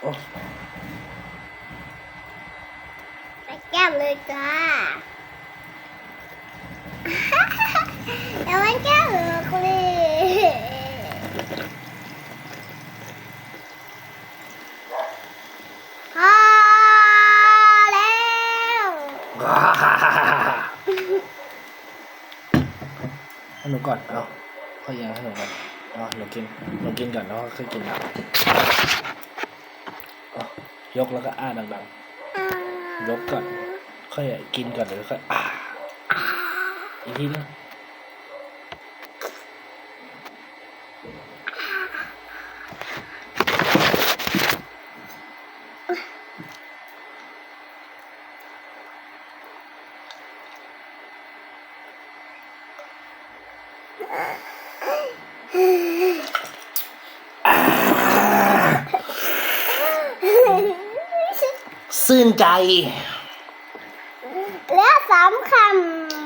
โอ้ไปแก้มเลยจ้าแล้วมันแก้มเลยพอแล้วให้หนูก่อนเอา ค่อยยังให้หนูก่อนเอหนูกินหนูกินก่อนแล้วค่อยกินอาเอยกแล้วก็อ้าดังๆ ยกก่อน ค่อยกินก่อนเดี๋ยวค่อยอ้าอีกทีนึง ซื่นใจเหลือสามคำ